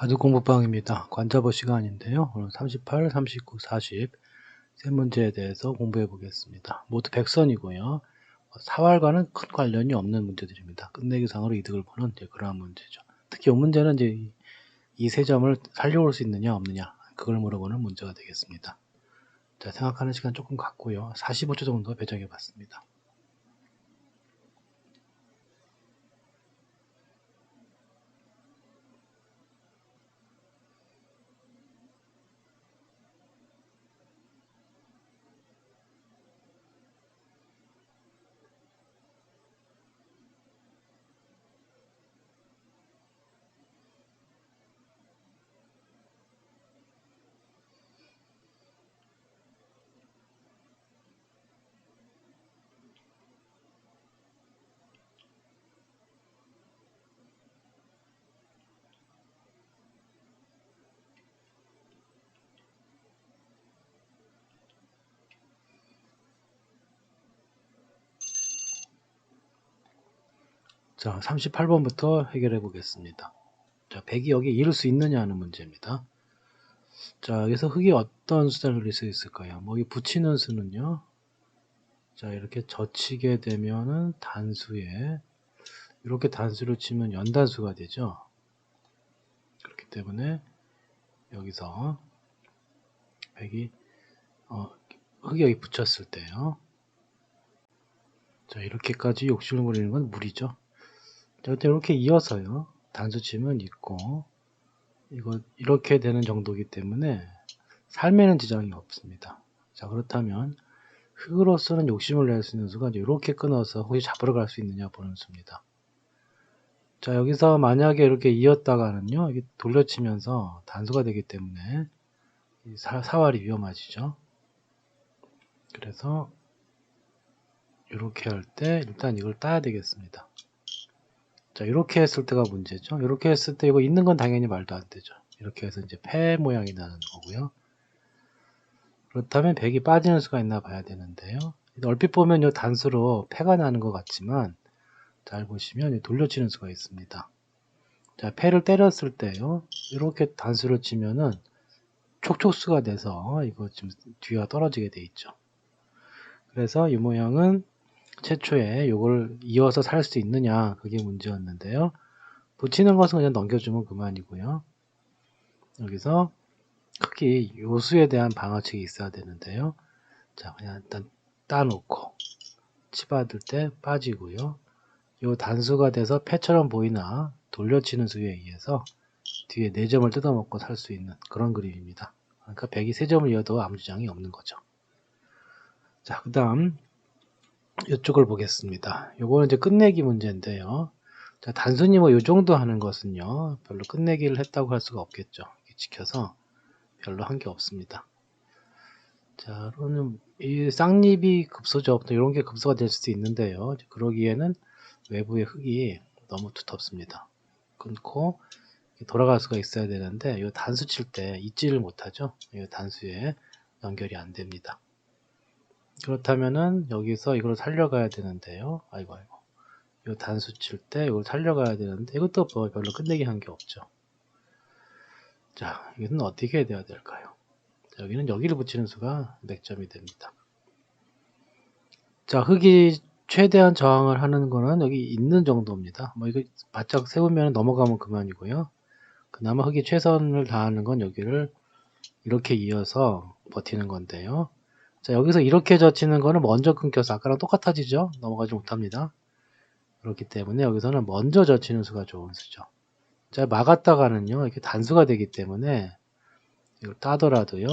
바둑 공부방입니다. 관자보 시간인데요. 오늘 38, 39, 40 세 문제에 대해서 공부해 보겠습니다. 모두 백선이고요. 사활과는 큰 관련이 없는 문제들입니다. 끝내기상으로 이득을 보는 그러한 문제죠. 특히 이 문제는 이제 이 세 점을 살려올 수 있느냐 없느냐 그걸 물어보는 문제가 되겠습니다. 자, 생각하는 시간 조금 갖고요. 45초 정도 배정해 봤습니다. 자, 38번부터 해결해 보겠습니다. 자, 100이 여기 이룰 수 있느냐 하는 문제입니다. 자, 여기서 흙이 어떤 숫자를 그릴 수 있을까요? 뭐, 이 붙이는 수는요. 자, 이렇게 젖히게 되면은 단수에, 이렇게 단수를 치면 연단수가 되죠. 그렇기 때문에, 여기서, 100이, 어, 흙이 여기 붙였을 때요. 자, 이렇게까지 욕심을 부리는 건 무리죠. 자, 이렇게 이어서요. 단수 치면 있고, 이거 이렇게 되는 정도이기 때문에 삶에는 지장이 없습니다. 자 그렇다면 흙으로서는 욕심을 낼 수 있는 수가 이렇게 끊어서 혹시 잡으러 갈 수 있느냐 보는 수입니다. 자 여기서 만약에 이렇게 이었다가는요 돌려치면서 단수가 되기 때문에 사, 사활이 위험하지죠. 그래서 이렇게 할 때 일단 이걸 따야 되겠습니다. 자, 이렇게 했을 때가 문제죠. 이렇게 했을 때 이거 있는 건 당연히 말도 안 되죠. 이렇게 해서 이제 폐 모양이 나는 거고요. 그렇다면 백이 빠지는 수가 있나 봐야 되는데요. 얼핏 보면 이 단수로 폐가 나는 것 같지만 잘 보시면 돌려치는 수가 있습니다. 자, 폐를 때렸을 때요. 이렇게 단수를 치면은 촉촉수가 돼서 이거 지금 뒤가 떨어지게 돼 있죠. 그래서 이 모양은 최초에 이걸 이어서 살 수 있느냐 그게 문제였는데요. 붙이는 것은 그냥 넘겨주면 그만이고요. 여기서 크기 요수에 대한 방어책이 있어야 되는데요. 자 그냥 일단 따놓고 치받을 때 빠지고요. 요 단수가 돼서 패처럼 보이나 돌려치는 수에 의해서 뒤에 4점을 뜯어먹고 살 수 있는 그런 그림입니다. 그러니까 100이 3점을 이어도 아무 지장이 없는 거죠. 자, 그 다음 이쪽을 보겠습니다. 요거는 이제 끝내기 문제인데요. 자, 단순히 뭐 요 정도 하는 것은요. 별로 끝내기를 했다고 할 수가 없겠죠. 지켜서 별로 한 게 없습니다. 자, 그러면 이 쌍립이 급소죠. 이런 게 급소가 될 수도 있는데요. 그러기에는 외부의 흙이 너무 두텁습니다. 끊고 돌아갈 수가 있어야 되는데 이 단수 칠 때 잊지를 못하죠. 이 단수에 연결이 안 됩니다. 그렇다면은 여기서 이걸 살려가야 되는데요. 아이고 아이고. 이 단수 칠 때 이걸 살려가야 되는데 이것도 뭐 별로 끝내기 한 게 없죠. 자, 이것은 어떻게 해야 될까요? 자, 여기는 여기를 붙이는 수가 100점이 됩니다. 자, 흙이 최대한 저항을 하는 거는 여기 있는 정도입니다. 뭐 이거 바짝 세우면 넘어가면 그만이고요. 그나마 흙이 최선을 다하는 건 여기를 이렇게 이어서 버티는 건데요. 자, 여기서 이렇게 젖히는 거는 먼저 끊겨서 아까랑 똑같아지죠? 넘어가지 못합니다. 그렇기 때문에 여기서는 먼저 젖히는 수가 좋은 수죠. 자, 막았다가는요, 이렇게 단수가 되기 때문에 이걸 따더라도요,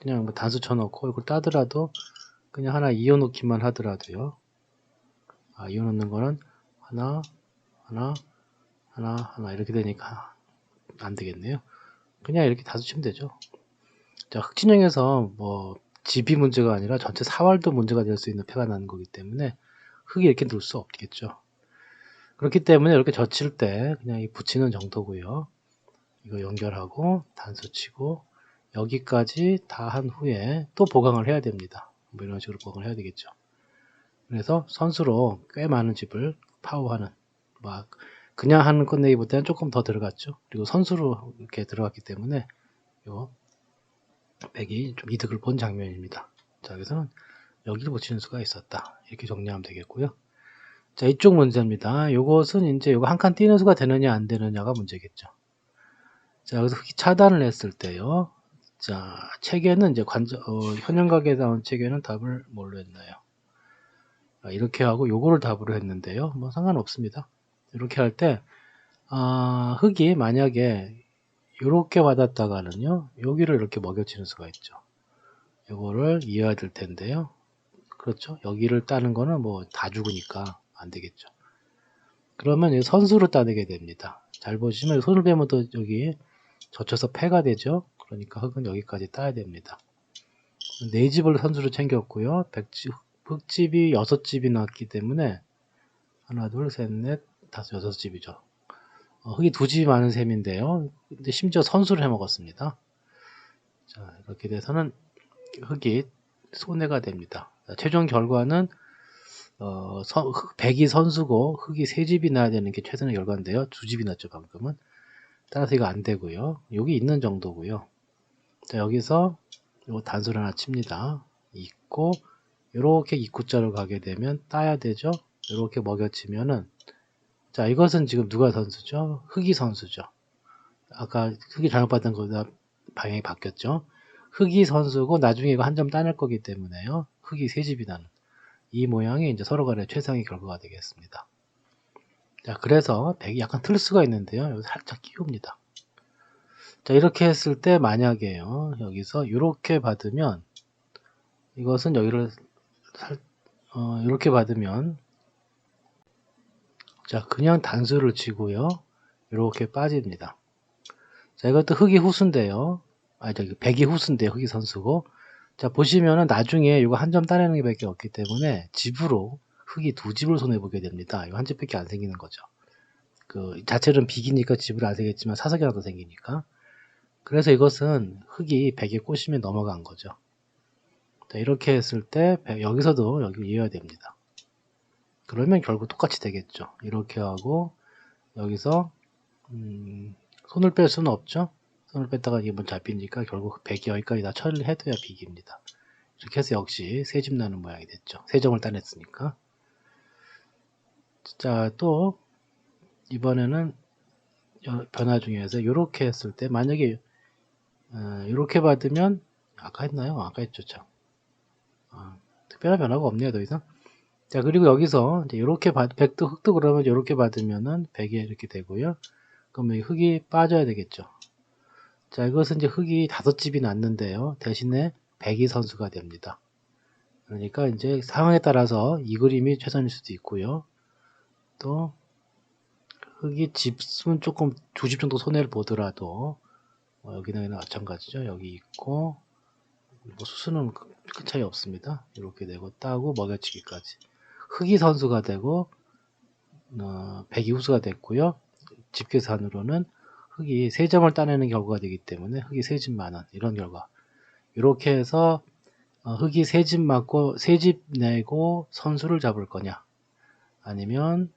그냥 뭐 단수 쳐놓고 이걸 따더라도 그냥 하나 이어 놓기만 하더라도요, 아, 이어 놓는 거는 하나, 하나, 하나, 하나 이렇게 되니까 안 되겠네요. 그냥 이렇게 다수 치면 되죠. 자, 흑진영에서 뭐 집이 문제가 아니라 전체 사활도 문제가 될 수 있는 폐가 나는 거기 때문에 흙이 이렇게 놓을 수 없겠죠. 그렇기 때문에 이렇게 젖힐 때 그냥 이 붙이는 정도고요. 이거 연결하고 단수 치고 여기까지 다 한 후에 또 보강을 해야 됩니다. 뭐 이런 식으로 보강을 해야 되겠죠. 그래서 선수로 꽤 많은 집을 파워하는 막 그냥 하는 끝내기보다는 조금 더 들어갔죠. 그리고 선수로 이렇게 들어갔기 때문에 요 백이 좀 이득을 본 장면입니다. 자, 여기서는 여기를 붙이는 수가 있었다. 이렇게 정리하면 되겠고요. 자, 이쪽 문제입니다. 요것은 이제 요거 한칸 띄는 수가 되느냐 안 되느냐가 문제겠죠. 자, 여기서 흑이 차단을 했을 때요. 자, 체계는 이제 관절, 어, 현영각에 나온 체계는 답을 뭘로 했나요? 아, 이렇게 하고 요거를 답으로 했는데요. 뭐 상관없습니다. 이렇게 할 때, 아, 흑이 만약에 이렇게 받았다가는요, 여기를 이렇게 먹여치는 수가 있죠. 요거를 이해해야 될 텐데요. 그렇죠. 여기를 따는 거는 뭐 다 죽으니까 안 되겠죠. 그러면 이 선수로 따내게 됩니다. 잘 보시면 손을 빼면 또 여기 젖혀서 패가 되죠. 그러니까 흑은 여기까지 따야 됩니다. 네 집을 선수로 챙겼고요. 백집, 흑집이 여섯 집이 나왔기 때문에 하나, 둘, 셋, 넷, 다섯, 여섯 집이죠. 어, 두 집이 많은 셈인데요. 근데 심지어 선수를 해먹었습니다. 자, 이렇게 돼서는 흑이 손해가 됩니다. 자, 최종 결과는 어, 선, 흑, 백이 선수고 흑이 세 집이 나야 되는 게 최선의 결과인데요. 두 집이 났죠 방금은. 따라서 이거 안 되고요. 여기 있는 정도고요. 자 여기서 요 단수를 하나 칩니다. 있고 이렇게 입구자로 가게 되면 따야 되죠. 이렇게 먹여치면은 자 이것은 지금 누가 선수죠? 흑이 선수죠. 아까 흑이 잘못 받은 거보다 방향이 바뀌었죠. 흑이 선수고 나중에 이거 한 점 따낼 거기 때문에요. 흑이 세 집이 나는 이 모양이 이제 서로 간의 최상의 결과가 되겠습니다. 자, 그래서 100이 약간 틀 수가 있는데요. 여기 살짝 끼웁니다. 자, 이렇게 했을 때 만약에요. 여기서 이렇게 받으면 이것은 여기를 살, 어, 이렇게 받으면 자, 그냥 단수를 치고요. 이렇게 빠집니다. 자, 이것도 흑이 후수인데요. 아, 저기 백이 후수인데 흑이 선수고 자 보시면은 나중에 이거 한 점 따내는 게 밖에 없기 때문에 집으로 흙이 두 집을 손해 보게 됩니다. 이거 한 집밖에 안 생기는 거죠. 그 자체는 비기니까 집을 안 생겼지만 사석이라도 생기니까 그래서 이것은 흙이 백에 꼬시면 넘어간 거죠. 자, 이렇게 했을 때 여기서도 여기 이어야 됩니다. 그러면 결국 똑같이 되겠죠. 이렇게 하고 여기서 음, 손을 뺄 수는 없죠. 손을 뺐다가 이게 뭐 잡히니까 결국 100이 여기까지 다 처리를 해둬야 비기입니다. 이렇게 해서 역시 세집 나는 모양이 됐죠. 세 점을 따냈으니까. 자, 또 이번에는 변화 중에서 이렇게 했을 때 만약에 이렇게 어, 받으면 아까 했나요? 아까 했죠, 참. 아, 특별한 변화가 없네요, 더 이상. 자, 그리고 여기서 이제 이렇게 받, 100도 흑도 그러면 이렇게 받으면은 100이 이렇게 되고요. 그러면 흑이 빠져야 되겠죠. 자, 이것은 이제 흑이 다섯 집이 났는데요. 대신에 백이 선수가 됩니다. 그러니까 이제 상황에 따라서 이 그림이 최선일 수도 있고요. 또 흑이 집은 조금 두 집 정도 손해를 보더라도 어, 여기는 마찬가지죠. 여기 있고 뭐 수수는 큰 차이 없습니다. 이렇게 되고 따고 먹여치기까지 흑이 선수가 되고 어, 백이 후수가 됐고요. 집계산으로는 흙이 3점을 따내는 결과가 되기 때문에 흙이 3집 만원 이런 결과. 이렇게 해서 어, 흙이 3집 맞고 3집 내고 선수를 잡을 거냐? 아니면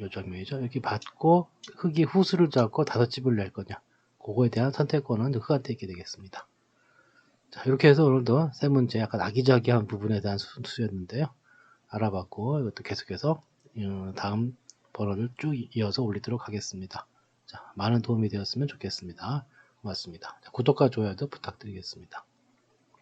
요 장면이죠? 여기 받고 흙이 후수를 잡고 다섯 집을 낼 거냐? 그거에 대한 선택권은 흙한테 있게 되겠습니다 자 이렇게 해서 오늘도 세 문제 약간 아기자기한 부분에 대한 수였는데요 알아봤고 이것도 계속해서 어, 다음 번호를 쭉 이어서 올리도록 하겠습니다. 자, 많은 도움이 되었으면 좋겠습니다. 고맙습니다. 자, 구독과 좋아요도 부탁드리겠습니다.